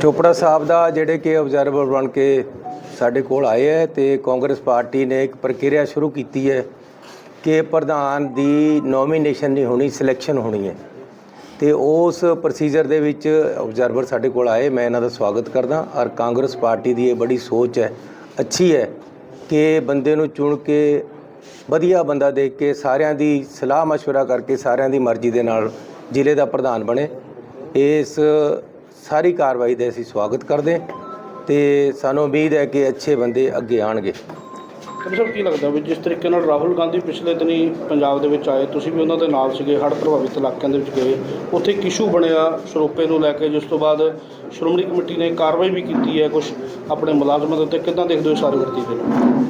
ਚੋਪੜਾ ਸਾਹਿਬ ਦਾ ਜਿਹੜੇ ਕਿ ਆਬਜ਼ਰਵਰ ਬਣ ਕੇ ਸਾਡੇ ਕੋਲ ਆਏ ਹੈ ਤੇ ਕਾਂਗਰਸ ਪਾਰਟੀ ਨੇ ਇੱਕ ਪ੍ਰਕਿਰਿਆ ਸ਼ੁਰੂ ਕੀਤੀ ਹੈ ਕਿ ਪ੍ਰਧਾਨ ਦੀ ਨੋਮੀਨੇਸ਼ਨ ਨਹੀਂ ਹੋਣੀ ਸਿਲੈਕਸ਼ਨ ਹੋਣੀ ਹੈ ਤੇ ਉਸ ਪ੍ਰੋਸੀਜਰ ਦੇ ਵਿੱਚ ਆਬਜ਼ਰਵਰ ਸਾਡੇ ਕੋਲ ਆਏ ਮੈਂ ਇਹਨਾਂ ਦਾ ਸਵਾਗਤ ਕਰਦਾ ਔਰ ਕਾਂਗਰਸ ਪਾਰਟੀ ਦੀ ਇਹ ਬੜੀ ਸੋਚ ਹੈ ਅੱਛੀ ਹੈ ਕਿ ਬੰਦੇ ਨੂੰ ਚੁਣ ਕੇ ਵਧੀਆ ਬੰਦਾ ਦੇਖ ਕੇ ਸਾਰਿਆਂ ਦੀ ਸਲਾਹ مشورہ ਕਰਕੇ ਸਾਰਿਆਂ ਦੀ ਮਰਜ਼ੀ ਦੇ ਨਾਲ ਜ਼ਿਲ੍ਹੇ ਦਾ ਪ੍ਰਧਾਨ ਬਣੇ ਇਸ ਸਾਰੀ ਕਾਰਵਾਈ ਦੇ ਅਸੀਂ ਸਵਾਗਤ ਕਰਦੇ ਹਾਂ ਤੇ ਸਾਨੂੰ ਉਮੀਦ ਹੈ ਕਿ ਅੱਛੇ ਬੰਦੇ ਅੱਗੇ ਆਣਗੇ। ਤੁਹਾਨੂੰ ਕੀ ਲੱਗਦਾ ਵੀ ਜਿਸ ਤਰੀਕੇ ਨਾਲ ਰਾਹੁਲ ਗਾਂਧੀ ਪਿਛਲੇ ਦਿਨੀ ਪੰਜਾਬ ਦੇ ਵਿੱਚ ਆਏ ਤੁਸੀਂ ਵੀ ਉਹਨਾਂ ਦੇ ਨਾਲ ਸੀਗੇ ਹੜ੍ਹ ਪ੍ਰਭਾਵਿਤ ਇਲਾਕਿਆਂ ਦੇ ਵਿੱਚ ਗਏ। ਉੱਥੇ ਇੱਕ ਇਸ਼ੂ ਬਣਿਆ ਸਰੋਪੇ ਨੂੰ ਲੈ ਕੇ ਜਿਸ ਤੋਂ ਬਾਅਦ ਸ਼੍ਰੋਮਣੀ ਕਮੇਟੀ ਨੇ ਕਾਰਵਾਈ ਵੀ ਕੀਤੀ ਹੈ ਕੁਝ ਆਪਣੇ ਮੁਲਾਜ਼ਮਾਂ ਦੇ ਉੱਤੇ। ਕਿੱਦਾਂ ਦੇਖਦੇ ਹੋ ਸਾਰੇ ਵਰਤੀਰੇ ਨੂੰ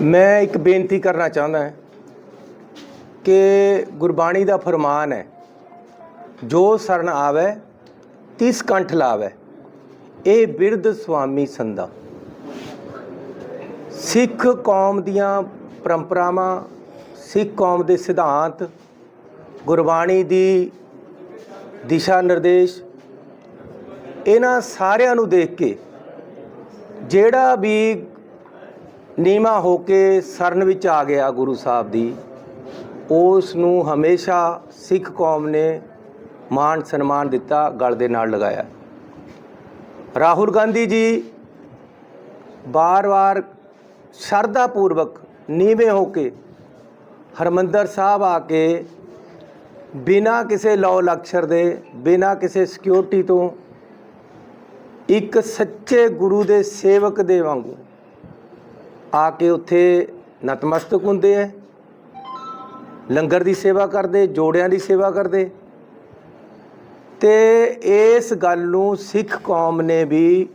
ਮੈਂ ਇੱਕ ਬੇਨਤੀ ਕਰਨਾ ਚਾਹੁੰਦਾ ਹਾਂ ਕਿ ਗੁਰਬਾਣੀ ਦਾ ਫਰਮਾਨ ਹੈ ਜੋ ਸਰਨ ਆਵੇ, ਤਿਸ ਕੰਠ ਲਾਵੇ। ਇਹ ਬਿਰਧ ਸੁਆਮੀ ਸੰਦਾ ਸਿੱਖ ਕੌਮ ਦੀਆਂ ਪਰੰਪਰਾਵਾਂ, ਸਿੱਖ ਕੌਮ ਦੇ ਸਿਧਾਂਤ, ਗੁਰਬਾਣੀ ਦੀ ਦਿਸ਼ਾ ਨਿਰਦੇਸ਼, ਇਹਨਾਂ ਸਾਰਿਆਂ ਨੂੰ ਦੇਖ ਕੇ ਜਿਹੜਾ ਵੀ ਨੀਮਾ ਹੋ ਕੇ ਸਰਨ ਵਿੱਚ ਆ ਗਿਆ ਗੁਰੂ ਸਾਹਿਬ ਦੀ, ਉਸ ਨੂੰ ਹਮੇਸ਼ਾ ਸਿੱਖ ਕੌਮ ਨੇ ਮਾਣ ਸਨਮਾਨ ਦਿੱਤਾ, ਗਲ ਦੇ ਨਾਲ ਲਗਾਇਆ। ਰਾਹੁਲ ਗਾਂਧੀ ਜੀ ਬਾਰ-ਬਾਰ ਸ਼ਰਧਾ ਪੂਰਵਕ ਨੀਵੇਂ ਹੋ ਕੇ ਹਰਮੰਦਰ ਸਾਹਿਬ ਆ ਕੇ ਬਿਨਾ ਕਿਸੇ ਲੌ ਲਕਸ਼ਰ ਦੇ, ਬਿਨਾ ਕਿਸੇ ਸਿਕਿਉਰਿਟੀ ਤੋਂ ਇੱਕ ਸੱਚੇ ਗੁਰੂ ਦੇ ਸੇਵਕ ਦੇ ਵਾਂਗੂ ਆ ਕੇ ਉੱਥੇ ਨਤਮਸਤਕ ਹੁੰਦੇ ਐ। ਲੰਗਰ ਦੀ ਸੇਵਾ ਕਰਦੇ, ਜੋੜਿਆਂ ਦੀ ਸੇਵਾ ਕਰਦੇ। ਤੇ ਇਸ ਗੱਲ ਨੂੰ ਸਿੱਖ ਕੌਮ ਨੇ ਵੀ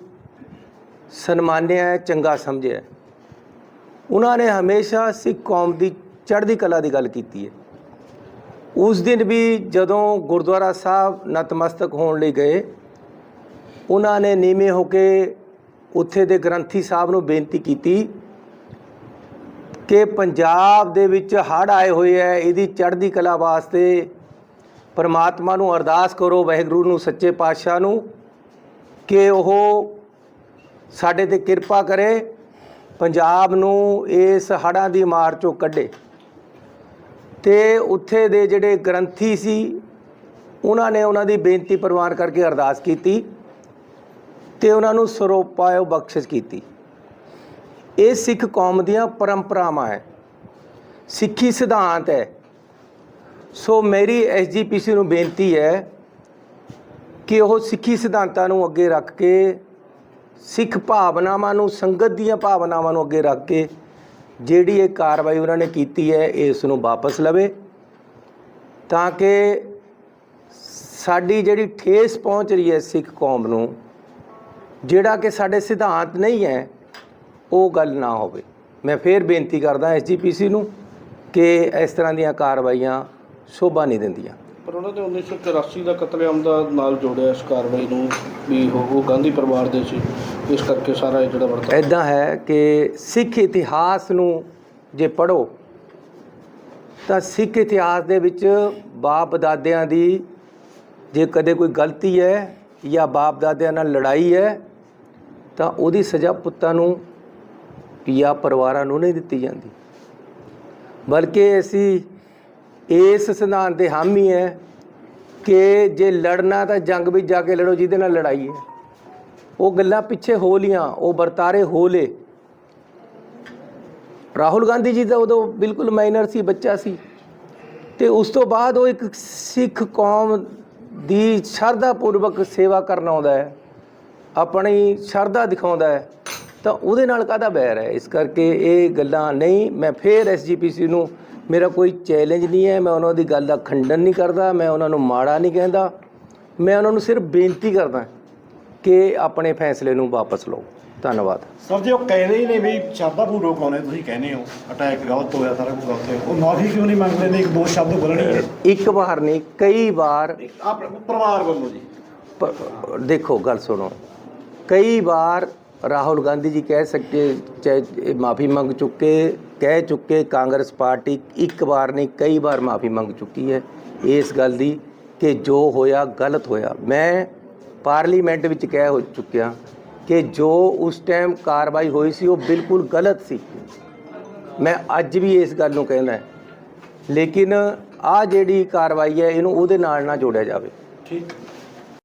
ਸਨਮਾਨਿਆ ਚੰਗਾ ਸਮਝਿਆ ਉਹਨਾਂ ਨੇ ਹਮੇਸ਼ਾ ਸਿੱਖ ਕੌਮ ਦੀ ਚੜ੍ਹਦੀ ਕਲਾ ਦੀ ਗੱਲ ਕੀਤੀ ਹੈ। ਉਸ ਦਿਨ ਵੀ ਜਦੋਂ ਗੁਰਦੁਆਰਾ ਸਾਹਿਬ ਨਤਮਸਤਕ ਹੋਣ ਲਈ ਗਏ, ਉਹਨਾਂ ਨੇ ਨੀਵੇਂ ਹੋ ਕੇ ਉੱਥੇ ਦੇ ਗ੍ਰੰਥੀ ਸਾਹਿਬ ਨੂੰ ਬੇਨਤੀ ਕੀਤੀ ਕਿ ਪੰਜਾਬ ਦੇ ਵਿੱਚ ਹੜ੍ਹ ਆਏ ਹੋਏ ਐ ਇਹਦੀ ਚੜ੍ਹਦੀ ਕਲਾ ਵਾਸਤੇ ਪਰਮਾਤਮਾ ਨੂੰ ਅਰਦਾਸ ਕਰੋ, ਵਾਹਿਗੁਰੂ ਨੂੰ, ਸੱਚੇ ਪਾਤਸ਼ਾਹ ਨੂੰ, ਕਿ ਉਹ ਸਾਡੇ ਤੇ ਕਿਰਪਾ ਕਰੇ, ਪੰਜਾਬ ਨੂੰ ਇਸ ਹੜ੍ਹਾਂ ਦੀ ਮਾਰ ਚੋਂ ਕੱਢੇ। ਤੇ ਉੱਥੇ ਦੇ ਜਿਹੜੇ ਗ੍ਰੰਥੀ ਸੀ, ਉਹਨਾਂ ਨੇ ਉਹਨਾਂ ਦੀ ਬੇਨਤੀ ਪ੍ਰਵਾਨ ਕਰਕੇ ਅਰਦਾਸ ਕੀਤੀ ਤੇ ਉਹਨਾਂ ਨੂੰ ਸਰੋਪਾਇਓ ਬਖਸ਼ਿਸ਼ ਕੀਤੀ। ਇਹ ਸਿੱਖ ਕੌਮ ਦੀਆਂ ਪਰੰਪਰਾਵਾਂ ਹੈ। ਸਿੱਖੀ ਸਿਧਾਂਤ ਹੈ। ਸੋ ਮੇਰੀ ਐਸਜੀਪੀਸੀ ਨੂੰ ਬੇਨਤੀ ਹੈ ਕਿ ਉਹ ਸਿੱਖੀ ਸਿਧਾਂਤਾਂ ਨੂੰ ਅੱਗੇ ਰੱਖ ਕੇ, ਸਿੱਖ ਭਾਵਨਾਵਾਂ ਨੂੰ, ਸੰਗਤ ਦੀਆਂ ਭਾਵਨਾਵਾਂ ਨੂੰ ਅੱਗੇ ਰੱਖ ਕੇ ਜਿਹੜੀ ਇਹ ਕਾਰਵਾਈ ਉਹਨਾਂ ਨੇ ਕੀਤੀ ਹੈ, ਇਸ ਨੂੰ ਵਾਪਸ ਲਵੇ ਤਾਂ ਕਿ ਸਾਡੀ ਜਿਹੜੀ ਠੇਸ ਪਹੁੰਚ ਰਹੀ ਹੈ ਸਿੱਖ ਕੌਮ ਨੂੰ, ਜਿਹੜਾ ਕਿ ਸਾਡੇ ਸਿਧਾਂਤ ਨਹੀਂ ਹੈ, ਉਹ ਗੱਲ ਨਾ ਹੋਵੇ। ਮੈਂ ਫੇਰ ਬੇਨਤੀ ਕਰਦਾ ਐਸਜੀਪੀਸੀ ਨੂੰ ਕਿ ਇਸ ਤਰ੍ਹਾਂ ਦੀਆਂ ਕਾਰਵਾਈਆਂ ਸ਼ੋਭਾ ਨਹੀਂ ਦਿੰਦੀਆਂ। ਪਰ ਉਹਨਾਂ ਦੇ 1984 ਦਾ ਕਤਲੇਆਮ ਦਾ ਨਾਲ ਜੋੜਿਆ ਇਸ ਕਾਰਵਾਈ ਨੂੰ ਵੀ ਉਹ ਗਾਂਧੀ ਪਰਿਵਾਰ ਦੇ ਸੀ। ਇਸ ਕਰਕੇ ਸਾਰਾ ਇਹ ਜਿਹੜਾ ਵਰਤਾ ਐਦਾਂ ਹੈ ਕਿ ਸਿੱਖ ਇਤਿਹਾਸ ਨੂੰ ਜੇ ਪੜੋ ਤਾਂ ਸਿੱਖ ਇਤਿਹਾਸ ਦੇ ਵਿੱਚ ਬਾਪ ਦਾਦਿਆਂ ਦੀ ਜੇ ਕਦੇ ਕੋਈ ਗਲਤੀ ਹੈ ਜਾਂ ਬਾਪ ਦਾਦਿਆਂ ਨਾਲ ਲੜਾਈ ਹੈ ਤਾਂ ਉਹਦੀ ਸਜ਼ਾ ਪੁੱਤਾਂ ਨੂੰ ਜਾਂ ਪਰਿਵਾਰਾਂ ਨੂੰ ਨਹੀਂ ਦਿੱਤੀ ਜਾਂਦੀ। ਬਲਕਿ ਅਸੀਂ ਇਸ ਸਿਧਾਂਤ ਦੇ ਹਾਮੀ ਹੈ ਕਿ ਜੇ ਲੜਨਾ ਤਾਂ ਜੰਗ ਵਿੱਚ ਜਾ ਕੇ ਲੜੋ, ਜਿਹਦੇ ਨਾਲ ਲੜਾਈ ਹੈ। ਉਹ ਗੱਲਾਂ ਪਿੱਛੇ ਹੋ ਲੀਆਂ ਉਹ ਵਰਤਾਰੇ ਹੋ ਲੇ ਰਾਹੁਲ ਗਾਂਧੀ ਜੀ ਦਾ ਉਦੋਂ ਬਿਲਕੁਲ ਮਾਈਨਰ ਸੀ, ਬੱਚਾ ਸੀ। ਤੇ ਉਸ ਤੋਂ ਬਾਅਦ ਉਹ ਇੱਕ ਸਿੱਖ ਕੌਮ ਦੀ ਸ਼ਰਧਾ ਪੂਰਵਕ ਸੇਵਾ ਕਰਨ ਆਉਂਦਾ ਹੈ, ਆਪਣੀ ਸ਼ਰਧਾ ਦਿਖਾਉਂਦਾ ਹੈ। ਤਾਂ ਉਹਦੇ ਨਾਲ ਕਾਹਦਾ ਬੈਰ ਹੈ? ਇਸ ਕਰਕੇ ਇਹ ਗੱਲਾਂ ਨਹੀਂ, ਮੈਂ ਫੇਰ ਐਸਜੀਪੀਸੀ ਨੂੰ ਮੇਰਾ ਕੋਈ ਚੈਲੰਜ ਨਹੀਂ ਹੈ ਮੈਂ ਉਹਨਾਂ ਦੀ ਗੱਲ ਦਾ ਖੰਡਨ ਨਹੀਂ ਕਰਦਾ ਮੈਂ ਉਹਨਾਂ ਨੂੰ ਮਾੜਾ ਨਹੀਂ ਕਹਿੰਦਾ। ਮੈਂ ਉਹਨਾਂ ਨੂੰ ਸਿਰਫ ਬੇਨਤੀ ਕਰਦਾ ਕਿ ਆਪਣੇ ਫੈਸਲੇ ਨੂੰ ਵਾਪਸ ਲਓ। ਧੰਨਵਾਦ। ਸਰ ਜੀ ਉਹ ਕਹਿੰਦੇ ਹੀ ਨੇ ਵੀ ਸ਼ਰਧਾ ਪੂਰਵਕ ਆਉਣੇ ਤੁਸੀਂ ਕਹਿੰਦੇ ਹੋ ਅਟੈਕ ਗਲਤ ਹੋਇਆ ਸਾਰਾ ਕੁਝ ਗਲਤ ਹੋਇਆ ਉਹ ਮਾਫੀ ਕਿਉਂ ਨਹੀਂ ਮੰਗਦੇ ਨੇ ਇੱਕ ਦੋ ਸ਼ਬਦ ਬੋਲਣੀ ਇੱਕ ਵਾਰ ਨਹੀਂ ਕਈ ਵਾਰ ਆਪਣੇ ਪਰਿਵਾਰ ਵੱਲੋਂ ਜੀ। ਦੇਖੋ ਗੱਲ ਸੁਣੋ। ਕਈ ਵਾਰ ਰਾਹੁਲ ਗਾਂਧੀ ਜੀ ਕਹਿ ਸਕਦੇ ਚਾਹੇ ਮਾਫੀ ਮੰਗ ਚੁੱਕੇ ਕਹਿ ਚੁੱਕੇ ਕਾਂਗਰਸ ਪਾਰਟੀ ਇੱਕ ਵਾਰ ਨਹੀਂ, ਕਈ ਵਾਰ ਮਾਫੀ ਮੰਗ ਚੁੱਕੀ ਹੈ ਇਸ ਗੱਲ ਦੀ ਕਿ ਜੋ ਹੋਇਆ ਗਲਤ ਹੋਇਆ। ਮੈਂ ਪਾਰਲੀਮੈਂਟ ਵਿੱਚ ਕਹਿ ਹੋ ਚੁੱਕਿਆ ਕਿ ਜੋ ਉਸ ਟਾਈਮ ਕਾਰਵਾਈ ਹੋਈ ਸੀ, ਉਹ ਬਿਲਕੁਲ ਗਲਤ ਸੀ। ਮੈਂ ਅੱਜ ਵੀ ਇਸ ਗੱਲ ਨੂੰ ਕਹਿੰਦਾ ਲੇਕਿਨ ਆ ਜਿਹੜੀ ਕਾਰਵਾਈ ਹੈ, ਇਹਨੂੰ ਉਹਦੇ ਨਾਲ ਨਾ ਜੋੜਿਆ ਜਾਵੇ। ਠੀਕ।